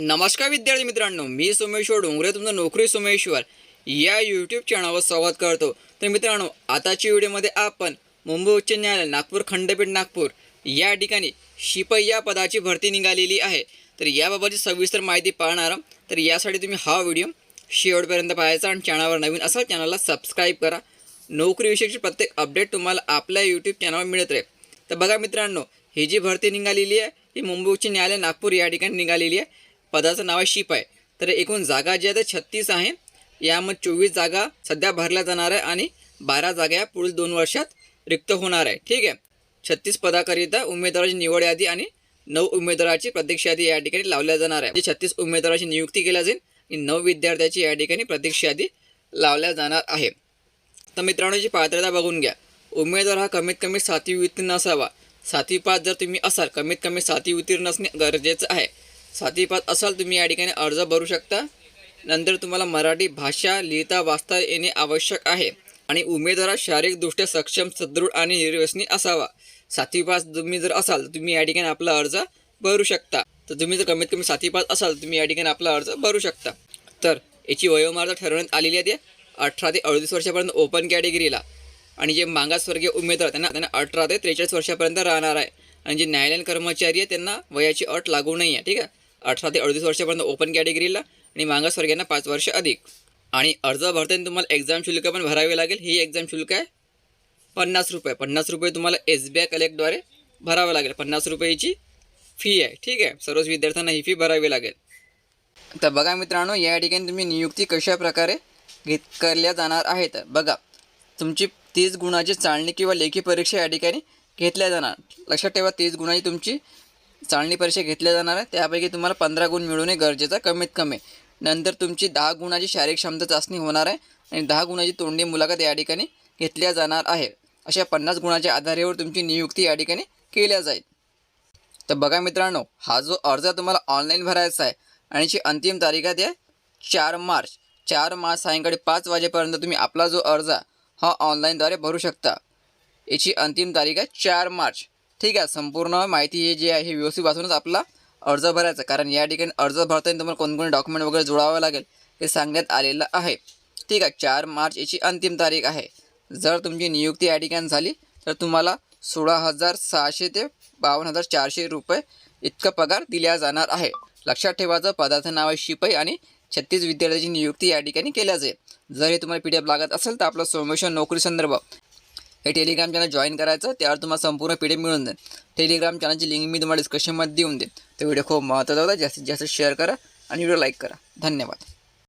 नमस्कार विद्यार्थी मित्रांनो मी सोमेश्वर डोंगरे तुमचं नोकरी सोमेश्वर या यूट्यूब चॅनलवर संवाद करतो. तर मित्रांनो आताच्या व्हिडिओमध्ये आपण मुंबई उच्च न्यायालय नागपूर खंडपीठ नागपूर या ठिकाणी शिपाई या पदाची भरती निघालेली आहे. तर याबाबतची सविस्तर माहिती पाहणार तर यासाठी तुम्ही हा व्हिडिओ शेवटपर्यंत पाहायचा आणि चॅनलवर नवीन असाल चॅनलला सबस्क्राईब करा. नोकरीविषयीची प्रत्येक अपडेट तुम्हाला आपल्या यूट्यूब चॅनलवर मिळत राहील. तर बघा मित्रांनो ही जी भरती निघालेली आहे ही मुंबई उच्च न्यायालय नागपूर या ठिकाणी निघालेली आहे. पदाचं नाव आहे शिपाई तर एकूण जागा ज्या आहेत छत्तीस आहे. यामध्ये चोवीस जागा सध्या भरल्या जाणार आहे आणि बारा जागा या पुढील दोन वर्षात रिक्त होणार आहे. ठीक आहे? छत्तीस पदाकरिता उमेदवाराची निवड यादी आणि नऊ उमेदवाराची प्रत्यक्ष यादी या ठिकाणी लावल्या जाणार आहे. म्हणजे छत्तीस उमेदवाराची नियुक्ती केल्या जाईल आणि नऊ विद्यार्थ्याची या ठिकाणी प्रत्यक्ष यादी लावल्या जाणार आहे. तर मित्रांनो पात्रता बघून घ्या. उमेदवार हा कमीत कमी सातवी उत्तीर्ण असावा. सातवी पास जर तुम्ही असाल कमीत कमी सातवी उत्तीर्ण असणे गरजेचं आहे. साथीपात असाल तुम्ही या ठिकाणी अर्ज भरू शकता. नंतर तुम्हाला मराठी भाषा लिहिता वाचता येणे आवश्यक आहे. आणि उमेदवार शारीरिकदृष्ट्या सक्षम सदृढ आणि निर्व्यसनी असावा. साथीपास तुम्ही जर असाल तर तुम्ही या ठिकाणी आपला अर्ज भरू शकता. तर तुम्ही जर कमीत कमी साथीपास असाल तर तुम्ही या ठिकाणी आपला अर्ज भरू शकता. तर याची वयोमार्ग ठरवण्यात आलेली आहे. ते अठरा ते अडतीस वर्षापर्यंत ओपन कॅटेगरीला आणि जे मागासवर्गीय उमेदवार त्यांना त्यांना अठरा ते त्रेचाळीस वर्षापर्यंत राहणार आहे. आणि जे न्यायालयीन कर्मचारी आहे त्यांना वयाची अट लागू नाही आहे. ठीक आहे? अठरा ते अडतीस वर्षापर्यंत ओपन कॅटेगरीला आणि मागासवर्गीयांना पाच वर्ष अधिक. आणि अर्ज भरताना तुम्हाला एक्झाम शुल्क पण भरावे लागेल. ही एक्झाम शुल्क आहे पन्नास रुपये. पन्नास रुपये तुम्हाला एस बी आय कलेक्टद्वारे भरावं लागेल. पन्नास रुपयेची फी आहे. ठीक आहे? सर्वच विद्यार्थ्यांना ही फी भरावी लागेल. तर बघा मित्रांनो या ठिकाणी तुम्ही नियुक्ती कशा प्रकारे घेत करल्या जाणार आहेत? बघा तुमची तीस गुणाची चाळणी किंवा लेखी परीक्षा या ठिकाणी घेतल्या जाणार. लक्षात ठेवा तीस गुणाची तुमची चाळणी परीक्षा घेतल्या जाणार आहे. त्यापैकी तुम्हाला पंधरा गुण मिळवणे गरजेचं कमीत कमी. नंतर तुमची दहा गुणाची शारीरिक क्षमता चाचणी होणार आहे आणि दहा गुणाची तोंडी मुलाखत या ठिकाणी घेतल्या जाणार आहे. अशा पन्नास गुणाच्या आधारेवर तुमची नियुक्ती या ठिकाणी केल्या जाईल. तर बघा मित्रांनो हा जो अर्ज तुम्हाला ऑनलाईन भरायचा आहे आणि याची अंतिम तारीख आहे ते चार मार्च. चार मार्च सायंकाळी पाच वाजेपर्यंत तुम्ही आपला जो अर्ज हा ऑनलाईनद्वारे भरू शकता. याची अंतिम तारीख आहे चार मार्च. ठीक आहे संपूर्ण माहिती हे जे आहे हे व्यवस्थित वाचूनच आपला अर्ज भरायचा कारण या ठिकाणी अर्ज भरताना तुम्हाला कोणकोणते डॉक्युमेंट वगैरे जोडावं लागेल हे सांगण्यात आलेलं आहे. ठीक आहे चार मार्च याची अंतिम तारीख आहे. जर तुमची नियुक्ती या ठिकाणी झाली तर तुम्हाला सोळा हजार सहाशे ते बावन्न हजार चारशे रुपये इतका पगार दिला जाणार आहे. लक्षात ठेवायचं पदार्थ नाव आहे शिपाई आणि छत्तीस विद्यार्थ्याची नियुक्ती या ठिकाणी केल्या जाईल. जर हे तुम्हाला पी डी एफ लागत असेल तर आपलं सोमेश्वर नोकरी संदर्भ हे टेलिग्राम चॅनल जॉईन करायचं त्यावर तुम्हाला संपूर्ण पी डी मिळून जाईल. टेलिग्राम चॅनलची लिंक मी तुम्हाला डिस्क्रिप्शनमध्ये देऊन देईन. तो व्हिडिओ खूप महत्त्वाचा होता. जास्तीत जास्त शेअर करा आणि व्हिडिओ लाईक करा. धन्यवाद.